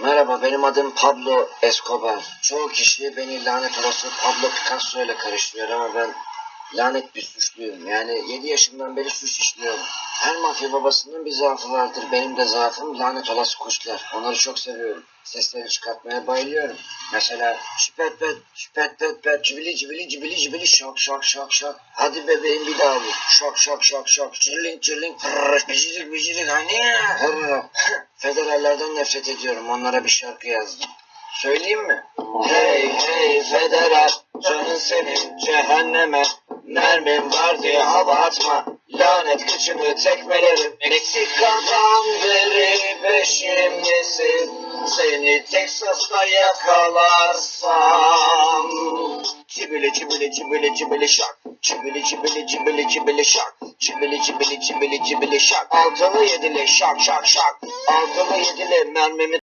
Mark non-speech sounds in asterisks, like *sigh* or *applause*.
Merhaba benim adım Pablo Escobar. Çoğu kişi beni lanet olası Pablo Picasso ile karıştırıyor ama ben lanet bir suçluyum. Yani 7 yaşımdan beri suç işliyorum. Her mafya babasının bir zaafı vardır. Benim de zaafım lanet olası kuşlar. Onları çok seviyorum. Sesleri çıkartmaya bayılıyorum. Mesela şipet pet, şipet pet pet, cibili cibili cibili cibili şok şok şok şok. Hadi bebeğim bir daha vur. Şok şok şok şok. Çirling çirling pırrrr. Bicirik bicirik hani ya. *laughs* Federallerden nefret ediyorum. Onlara bir şarkı yazdım. Söyleyeyim mi? Hey hey federal canın senin cehenneme. Mermim var diye hava atma. Lanet kıçını tekmelerim. Meksikan beri peşimdesin. Seni Texas'ta yakalarsam. Cibili cibili cibili cibili şak Cibili cibili cibili cibili şak Cibili cibili cibili cibili şak. Altılı yedili şak şak şak. Altılı yedili mermimi